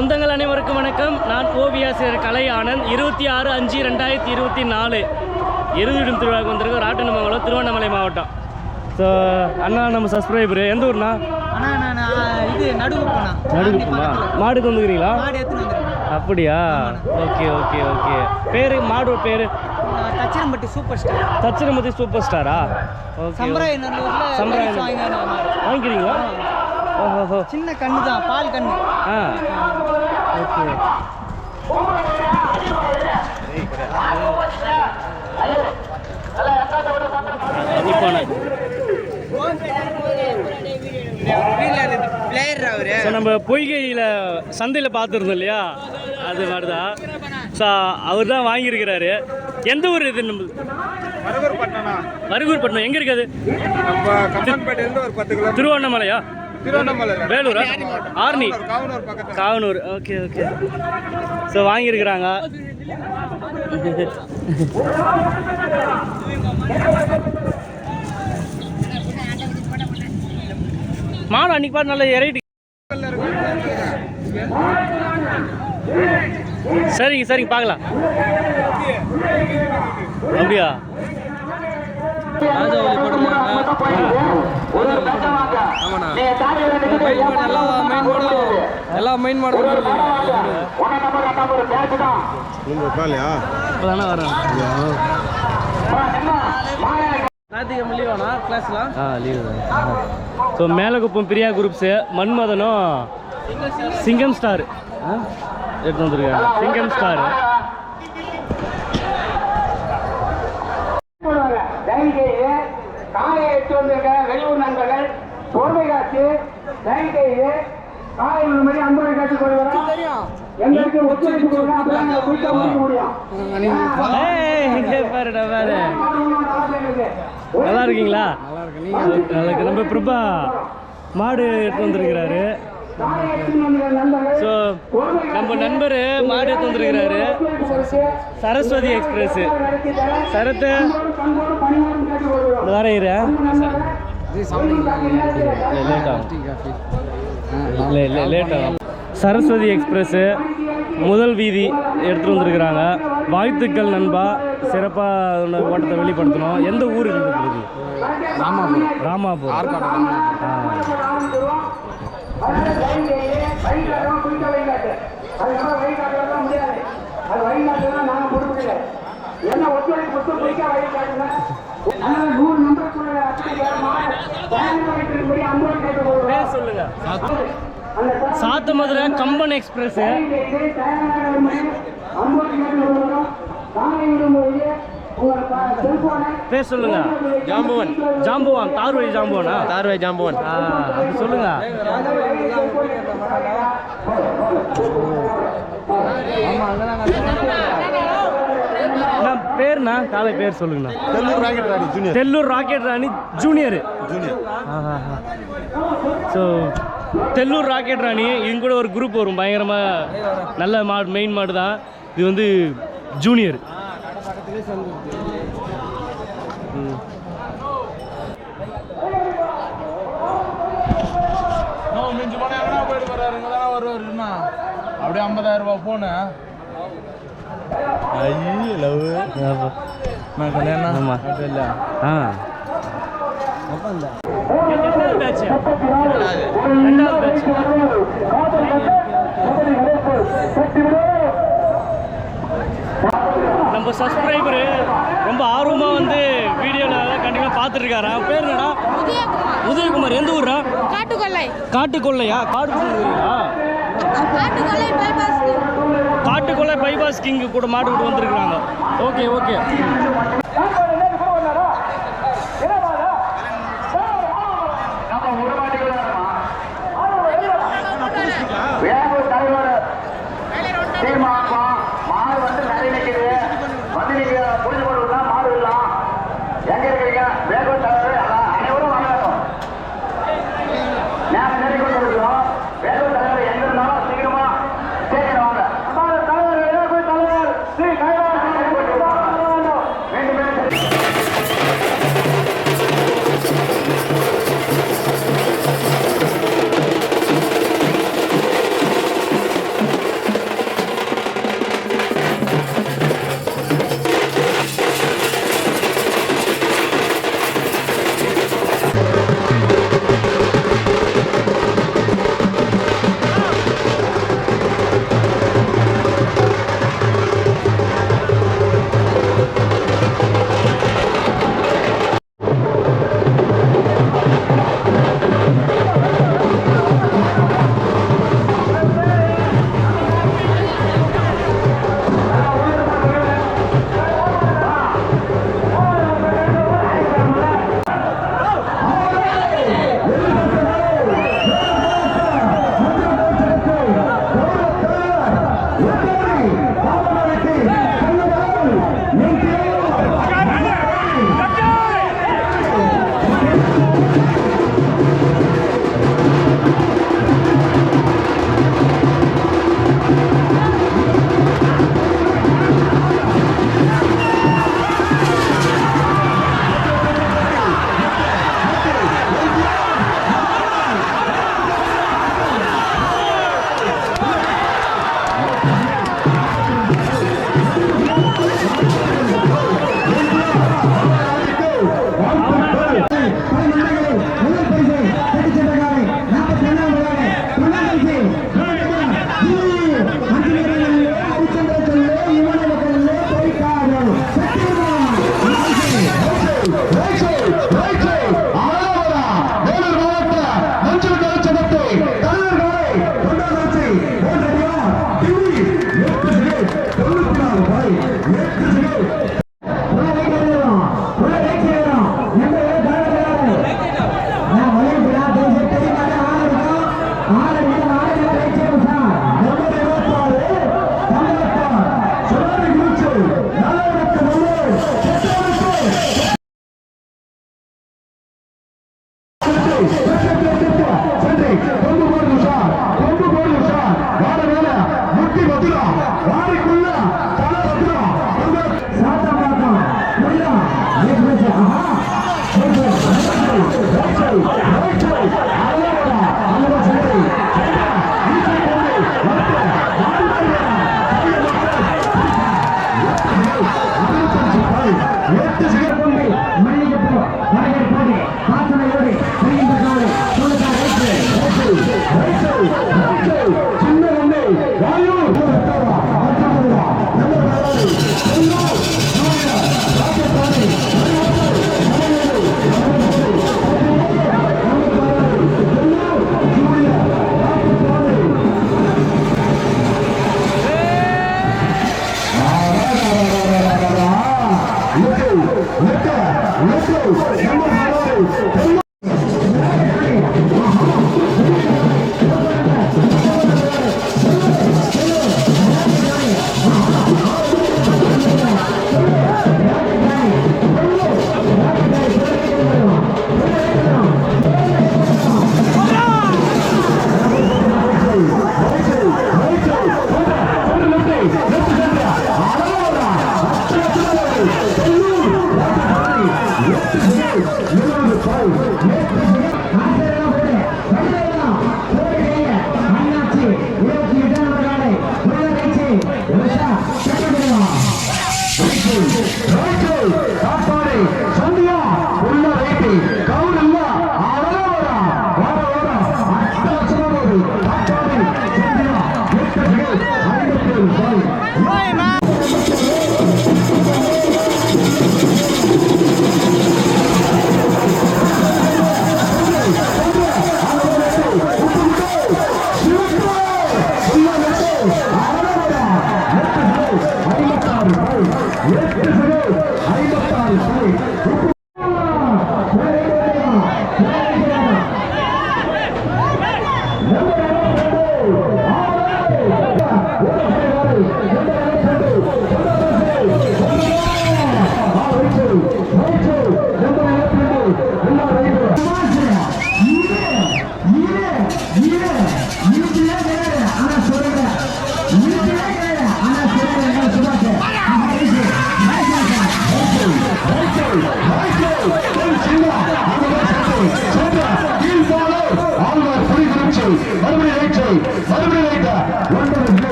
சொந்தங்கள் அனைவருக்கும் வணக்கம். நான் ஓவியாசிரியர் கலை ஆனந்த். இருபத்தி ஆறு அஞ்சு ரெண்டாயிரத்தி இருபத்தி நாலு எருதுவிடும் திருவிழாவுக்கு வந்திருக்கோம். ராட்டனமங்கலம் திருவண்ணாமலை மாவட்டம். ஸோ அண்ணா நம்ம சப்ஸ்கிரைபரு எந்த ஊர்ண்ணா? இது வந்துக்கிறீங்களா? மாடு வந்துருக்கேன். அப்படியா? Okay okay okay. பேர் மாடு பேர்? Thachirampatti super star. Thachiramathi super ஸ்டாரா? Okay. வாங்கிக்கிறீங்களா? சின்ன கண்ணு தான் பால் கண்ணு. ஆ. ஓகே. ஸோ நம்ம பொய்கையில் சந்தையில் பார்த்துருந்தோம் இல்லையா? அது மாதிரி தான் ஸோ அவர் தான் வாங்கியிருக்கிறாரு. எந்த ஊர் இது நம்ம? மருகூர் பட்டணா மருகூர் பட்டினம் எங்கே இருக்குது நம்ம கம்மன்பேட்டையிலேருந்து ஒரு பத்து கிலோ திருவண்ணாமலையா? Tiruvannamalai வேலூரா? Arni Kavanur okay okay. So வாங்கியிருக்கிறாங்க. மாடு அன்னைக்கு பாரு நல்ல இறைட்டு சரிங்க சரிங்க பார்க்கலாம். அப்படியா? மெயின் மாடு இப்போதானே வரேன் ஞாயிற்றுக்கிழமை லீவானா கிளாஸ்லாம் ஆ லீவு தான். ஸோ மேலகுப்பம் பிரியா குரூப்ஸு மன்மதனும் சிங்கம் ஸ்டார் எடுத்து வந்திருக்காங்க சிங்கம் ஸ்டார் காலை எடுத்து வந்திருக்க வெளியூர் நண்பர்கள். பொறுமை காத்து தயவுசெய்து காலை ஒரு மணி அன்பரை எங்களுக்கு ஒத்துழைப்பு கொடுங்க அப்பதான் குயிக்கா முடிக்க முடியும். நல்லா இருக்கீங்களா? நல்லா இருக்கு நம்ம பிரபா மாடு எடுத்து வந்திருக்கிறாரு. ஸோ நம்ம நண்பர் மாடு எடுத்து வந்திருக்கிறாரு. சரஸ்வதி எக்ஸ்பிரஸ் சரத்து. இந்த வர இரு. லேட் ஆகும் இல்லை இல்லை லேட் ஆகும் சரஸ்வதி எக்ஸ்பிரஸ்ஸு முதல் வீதி எடுத்துகிட்டு வந்திருக்கிறாங்க. வாழ்த்துக்கள் நண்பா. சிறப்பாக ஓட்டத்தை வெளிப்படுத்தணும். எந்த ஊர் இருந்தது ராமாபுரம். ராமாபுரம். என்ன ஒத்துழைப்பு நூறு சொல்லுங்க. விடும்போது உங்கள் ப- செல்போனை பேர் சொல்லுங்க. ஜாம்புவன். ஜாம்புவான் தார்வழி ஜாம்புவனா? தார்வழி ஜாம்புவன். ஆ அப்படி சொல்லுங்க. அண்ணா பேர்ண்ணா? காலை பேர் சொல்லுங்கண்ணா. Thellur rocket Rani junior. Thellur rocket Rani junior. Junior. So Thellur rocket Rani இது கூட ஒரு குரூப் வரும் பயங்கரமாக நல்ல மாடு மெயின் மாடு தான். இது வந்து ஜூனியர் அப்படியே ஐம்பதாயிரம் ரூபாய் போனு. ஆ எத்தனாவது batch? ரெண்டாவது batch. நம்ம சப்ஸ்கிரைபரு ரொம்ப ஆர்வமாக வந்து வீடியோவில் கண்டிப்பாக பார்த்துருக்காரா அவன் பேர் என்னடா? உதயகுமார். எந்த ஊரா காட்டுக்கொள்ளை. காட்டுக்கொள்ளையா? காடு ஊரா? Kattukollai bypass Kattukollai bypass king கூட மாட்டு விட்டு வந்திருக்காங்க ஓகே ஓகே வேலூர் தலைவர் தீர்மானம்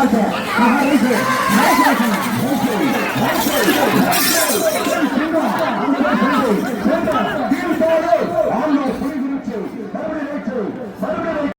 Thank you.